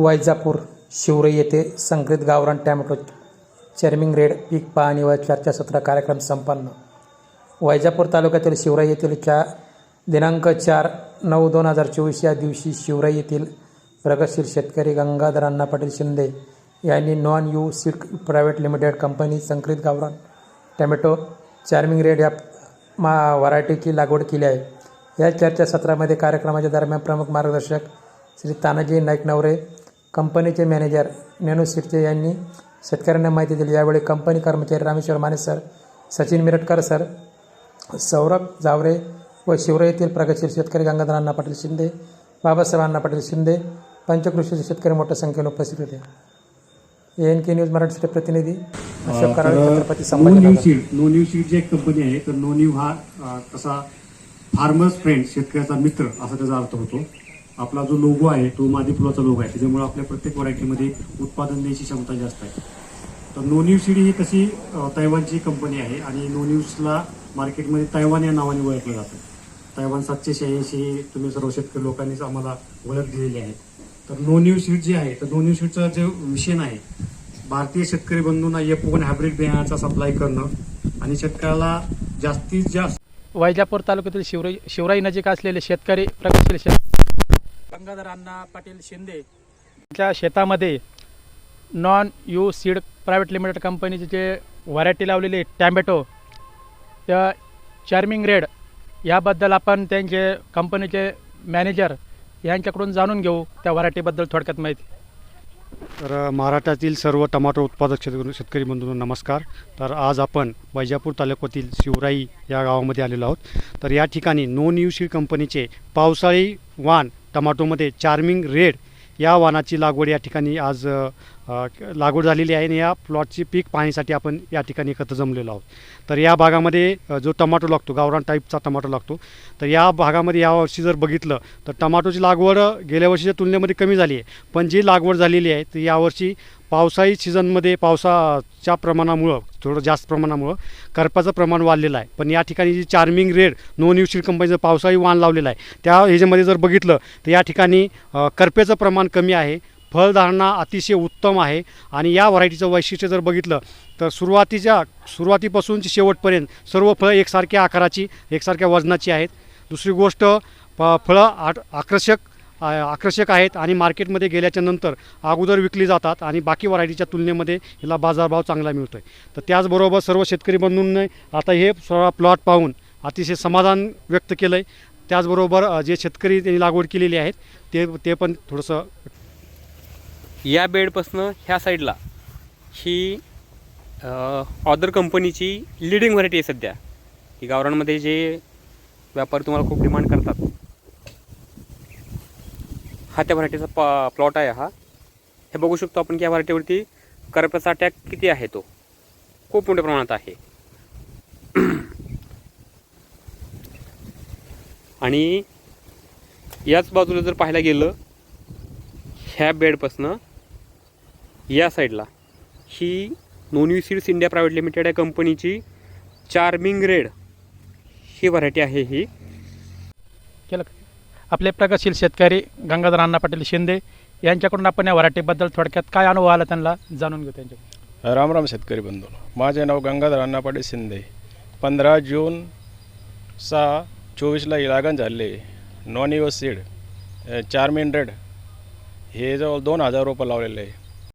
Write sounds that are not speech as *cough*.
वैजापूर शिवरई येथे संकरित गावरान टॅमॅटो चर्मिंग रेड पीक पाहणी व चर्चासत्र कार्यक्रम संपन्न. वैजापूर तालुक्यातील शिवराई येथील चा दिनांक चार नऊ दोन हजार चोवीस या दिवशी शिवराई येथील प्रगतशील शेतकरी गंगाधर अण्णा पाटील शिंदे यांनी known you seed private limited company संकरित गावरान टॅमॅटो चार्मिंग रेड या मा व्हरायटीची लागवड केली आहे. या चर्चासत्रामध्ये कार्यक्रमाच्या दरम्यान प्रमुख मार्गदर्शक श्री तानाजी नाईक नवरे कंपनीचे मॅनेजर नेनू शिर्चे यांनी शेतकऱ्यांना माहिती दिली. यावेळी कंपनी कर्मचारी रामेश्वर माने सर सचिन मिरटकर सर सौरभ जावरे व शिवराई येथील प्रगतशील शेतकरी गंगाधर अण्णा पाटील शिंदे बाबासाहेब अण्णा पाटील शिंदे पंचकृषीचे शेतकरी मोठ्या संख्येने उपस्थित होते. एन के न्यूज मराठीचे प्रतिनिधी Ashok Karale Chhatrapati seed known you जी एक कंपनी आहे तर नो न्यू हा तसा फार्मर्स फ्रेंड शेतकऱ्याचा मित्र असा त्याचा अर्थ होतो. आपला जो लोगो आहे तो मादी फुलाचा लोगो आहे. त्याच्यामुळे आपल्या प्रत्येक व्हरायटीमध्ये उत्पादन द्यायची क्षमता जास्त आहे. तर नोनिव सीडी ही तशी तैवानची कंपनी आहे आणि नो मार्केटमध्ये तैवान या नावाने ओळखलं जातं. तैवान सातशे शहाऐंशी तुम्ही सर्व शेतकरी लोकांनीच आम्हाला ओळख दिलेली आहे. तर नोनिव सीड जे आहे तर नोनिव सीडचा जे मिशन आहे भारतीय शेतकरी बंधूंना एफ वन हायब्रिड बियाणाचा सप्लाय करणं आणि शेतकऱ्याला जास्तीत जास्त वैजापूर तालुक्यातील शिवराई शिवराई नजीक असलेले शेतकरी प्रगतशील शेतकरी गंगाधर अण्णा पाटील शिंदे. यांच्या शेतामध्ये known you seed private limited कंपनीचे जे व्हरायटी लावलेली टॅमॅटो त्या चार्मिंग रेड याबद्दल आपण त्यांचे कंपनीचे मॅनेजर यांच्याकडून जाणून घेऊ त्या व्हरायटीबद्दल थोडक्यात माहिती. तर महाराष्ट्रातील सर्व टमाटो उत्पादक शेतकरी शेतकरी बंधूंना नमस्कार. तर आज आपण वैजापूर तालुक्यातील शिवराई या गावामध्ये आलेलो आहोत. तर या ठिकाणी नो न्यू सीड कंपनीचे पावसाळी वाण टमाटोमध्ये चार्मिंग रेड या वाणाची लागवड या ठिकाणी आज लागवड झालेली आहे आणि या प्लॉटची पीक पाहण्यासाठी आपण या ठिकाणी एकत्र जमलेलो आहोत. तर या भागामध्ये जो टमाटो लागतो गावरान टाईपचा टमाटो लागतो तर या भागामध्ये यावर्षी जर बघितलं तर टमाटोची लागवड गेल्या वर्षीच्या तुलनेमध्ये कमी झाली आहे. पण जी लागवड झालेली आहे तर यावर्षी पावसाळी सीझनमध्ये पावसाच्या प्रमाणामुळं थोडं जास्त प्रमाणामुळं करपाचं प्रमाण वाढलेलं आहे. पण या ठिकाणी जी charming red known you seed कंपनीचं पावसाळी वाण लावलेलं आहे त्या ह्याच्यामध्ये जर बघितलं तर या ठिकाणी करप्याचं करपेचं प्रमाण कमी आहे. फळधारणा अतिशय उत्तम आहे. आणि या व्हरायटीचं वैशिष्ट्य जर बघितलं तर सुरुवातीच्या सुरुवातीपासूनची शेवटपर्यंत सर्व फळं एकसारख्या आकाराची एकसारख्या वजनाची आहेत. दुसरी गोष्ट प फळं आट आकर्षक आकर्षक आहेत आणि मार्केटमध्ये गेल्याच्यानंतर अगोदर विकली जातात आणि बाकी व्हरायटीच्या तुलनेमध्ये हिला बाजारभाव चांगला मिळतो आहे तर त्याचबरोबर सर्व शेतकरी बंधूंनी आता हे सर्व प्लॉट पाहून अतिशय समाधान व्यक्त केलं आहे त्याचबरोबर जे शेतकरी त्यांनी लागवड केलेली आहेत ते ते पण थोडंसं या बेडपासनं ह्या साईडला ही ऑदर कंपनीची लिडिंग व्हरायटी आहे सध्या. की गावरांमध्ये जे व्यापारी तुम्हाला खूप डिमांड करतात. हा त्या व्हरायटीचा पा प्लॉट आहे हा. हे बघू शकतो आपण की या व्हरायटीवरती करपचा अटॅक किती आहे तो. खूप मोठ्या प्रमाणात आहे. *clears throat* आणि याच बाजूला जर पाहायला गेलं ह्या बेडपासनं या साईडला. ही known seeds India private limited या कंपनीची चार्मिंग रेड ही व्हरायटी आहे ही. केलं? आपले प्रगतशील शेतकरी गंगाधर अण्णा पाटील शिंदे यांच्याकडून आपण या व्हरायटीबद्दल थोडक्यात काय अनुभव आला त्यांना जाणून घेऊ त्यांच्या राम राम शेतकरी बंधू. माझे नाव गंगाधर अण्णा पाटील शिंदे. पंधरा जून सहा चोवीसला लागण झाले. Known seed charming red. हे जवळ दोन हजार रुपये लावलेले. आहे